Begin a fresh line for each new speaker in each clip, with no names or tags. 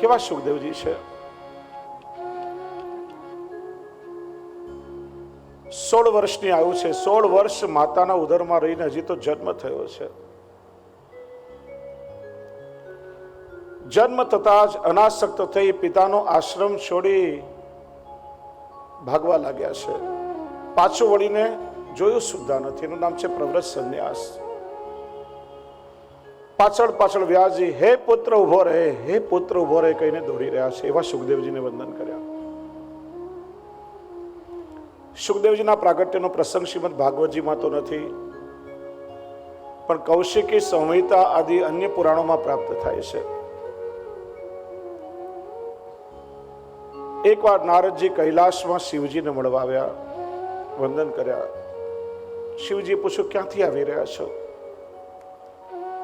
કેવા સુખદેવજી છે સોળ વર્ષની આયુ છે, સોળ વર્ષ માતાના ઉદરમાં રહીને હજી તો જન્મ થયો છે. જન્મ થતા જ અનાસક્ત થઈ પિતાનો આશ્રમ છોડી ભાગવા લાગ્યા છે. પાછું વળીને જોયું સુદ્ધા નથી. એનું નામ છે પ્રવ્રત સંન્યાસ. પાછળ પાછળ વ્યાસજી હે પુત્ર ઊભો રહે, હે પુત્ર ઊભો રહે કહીને દોડી રહ્યા છે એવા સુખદેવજીને વંદન કર્યા. સુખદેવજીના પ્રાગટ્યનો પ્રસંગ શ્રીમદ ભાગવતજીમાં તો નથી, પણ કૌશિકી, સંહિતા આદિ અન્ય પુરાણોમાં પ્રાપ્ત થાય છે. એકવાર નારદજી કૈલાસમાં શિવજીને મળવા આવ્યા, વંદન કર્યા. શિવજી પૂછ્યું ક્યાંથી આવી રહ્યા છો?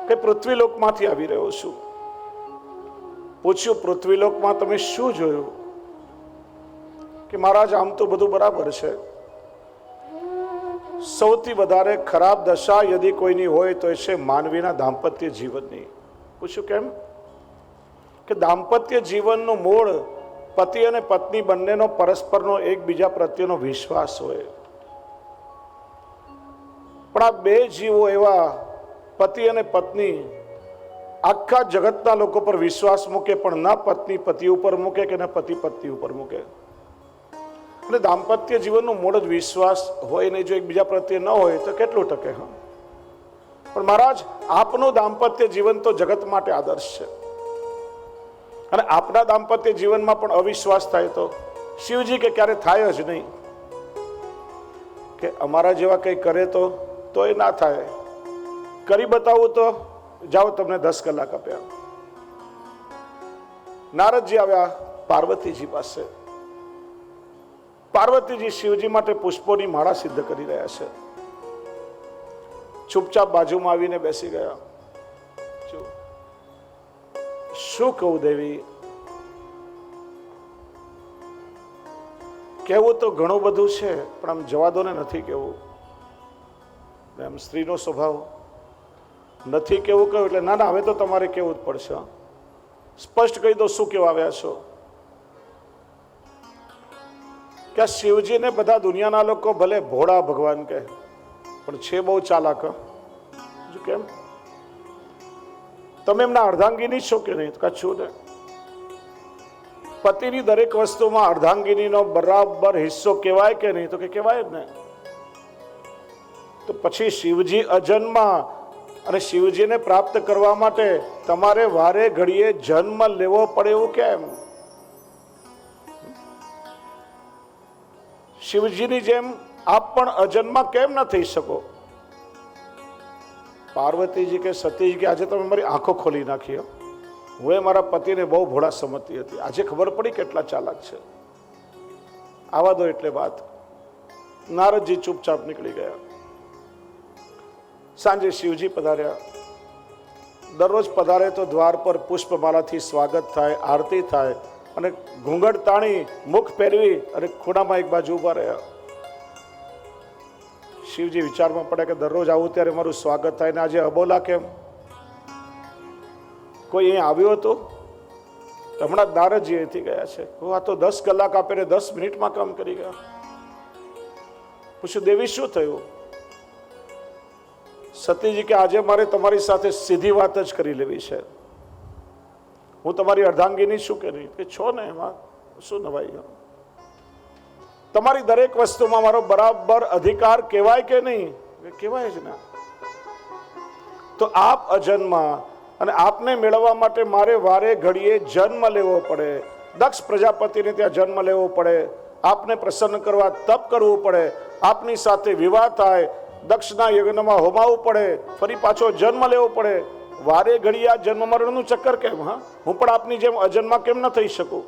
કે પૃથ્વીલોકમાંથી આવી રહ્યો છું? પૂછ્યું, પૃથ્વીલોકમાં તમે શું જોયું? કે મહારાજ, આમ તો બધું બરાબર છે. સૌથી વધારે ખરાબ દશા યદિ કોઈની હોય તો એ છે માનવીના દાંપત્ય જીવનની. પૂછ્યું, કેમ? કે દાંપત્ય જીવનનું મૂળ પતિ અને પત્ની બંનેનો પરસ્પરનો એકબીજા પ્રત્યેનો વિશ્વાસ હોય. પણ આ બે જીવો એવા પતિ અને પત્ની આખા જગતના લોકો પર વિશ્વાસ મૂકે, પણ ના પત્ની પતિ ઉપર મૂકે કે ના પતિ પત્ની ઉપર મૂકે. અને દાંપત્ય જીવનનું મૂળ જ વિશ્વાસ હોય ને જો એકબીજા પ્રત્યે ન હોય તો કેટલું ટકે, હા? પણ મહારાજ, આપનું દાંપત્ય જીવન તો જગત માટે આદર્શ છે. અને આપના દાંપત્ય જીવનમાં પણ અવિશ્વાસ થાય તો શિવજી કે ક્યારે થાય જ નહીં. કે અમારા જેવા કંઈ કરે તો તો એ ના થાય. કરી બતાવું તો જાઓ તમને દસ કલાક આપ્યા. નારદજી આવ્યા પાર્વતીજી પાસે. પાર્વતીજી શિવજી માટે પુષ્પોની માળા સિદ્ધ કરી રહ્યા છે. ચૂપચાપ બાજુમાં આવીને બેસી ગયા. શું કહું દેવી? કહેવું તો ઘણું બધું છે, પણ આમ જવા દો ને નથી કેવું એમ સ્ત્રીનો સ્વભાવ. નથી કેવું કહ્યું એટલે, ના ના, હવે તો તમારે કેવું જ પડશે. સ્પષ્ટ કહી દો, શું કેવા આવ્યા છો? કે આ શિવજીને બધા દુનિયાના લોકો ભલે ભોળા ભગવાન કહે, પણ છે બહુ ચાલાક. કેમ? તમે એમના અર્ધાંગીની છો કે નહીં? કચ્છું ને? પતિની દરેક વસ્તુમાં અર્ધાંગીનીનો બરાબર હિસ્સો કહેવાય કે નહીં? તો કે કહેવાય જ ને? તો પછી શિવજી અજન્મા અને શિવજીને પ્રાપ્ત કરવા માટે તમારે વારે ઘડીએ જન્મ લેવો પડે એવું કેમ? શિવજીની જેમ આપ પણ અજન્મા કેમ ન થઈ શકો? પાર્વતીજી કે સતીજી કે આજે તમે મારી આંખો ખોલી નાખી હું. એ મારા પતિને બહુ ભોળા સમજતી હતી. આજે ખબર પડી કેટલા ચાલાક છે. આવા દો એટલે વાત. નારદજી ચૂપચાપ નીકળી ગયા. સાંજે શિવજી પધાર્યા. દરરોજ પધારે તો દ્વાર પર પુષ્પમાલાથી સ્વાગત થાય, આરતી થાય અને ઘૂંઘટ તાણી, મુખ પહેરવી અને ખૂણામાં એક બાજુ ઊભા રહ્યા. શિવજી વિચારમાં પડે કે દરરોજ આવું ત્યારે મારું સ્વાગત થાય ને આજે અબોલા કેમ? કોઈ અહીં આવ્યું હતું? હમણાં જ નારદજી અહીંથી ગયા છે. હું આ તો દસ કલાક આપીને દસ મિનિટમાં કામ કરી ગયા. પૂછ્યું, દેવી, શું થયું? સતીજી કે આજે મારે તમારી સાથે સીધી વાત જ કરી લેવી છે. હું તમારી અર્ધાંગીની શું કરી કે છો ને એમાં? શું નવાઈ? તમારી દરેક વસ્તુમાં મારો બરાબર અધિકાર કહેવાય કે નહીં? કહેવાય જ ના. તો આપ અજન્મા અને આપને મેળવવા માટે મારે વારે ઘડીએ જન્મ લેવો પડે. દક્ષ પ્રજાપતિને ત્યાં જન્મ લેવો પડે. આપને પ્રસન્ન કરવા તપ કરવું પડે. આપની સાથે વિવાહ થાય. દક્ષના યજ્ઞમાં હોમાવું પડે, ફરી પાછો જન્મ લેવો પડે. વારે ઘડી આ જન્મ મરણનું ચક્કર કેમ, હા? હું પણ આપની જેમ અજન્મા કેમ ન થઈ શકું?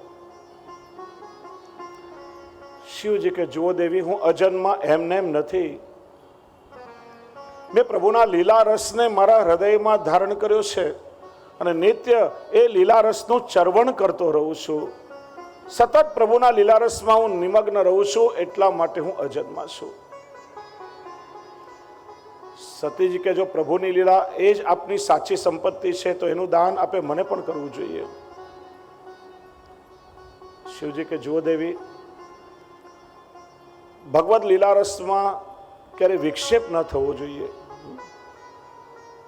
શિવજી કે, જુઓ દેવી, હું અજન્મા એમને એમ નથી. મેં પ્રભુના લીલા રસને મારા હૃદયમાં ધારણ કર્યો છે અને નિત્ય એ લીલા રસનું ચરવણ કરતો રહું છું. સતત પ્રભુના લીલા રસમાં હું નિમગ્ન રહું છું, એટલા માટે હું અજન્મા છું. સતીજી કે જો પ્રભુની લીલા એ જ આપની સાચી સંપત્તિ છે, તો એનું દાન આપે મને પણ કરવું જોઈએ. શિવજી કે જુઓ દેવી, ભગવદ લીલા રસમાં ક્યારે વિક્ષેપ ન થવો જોઈએ.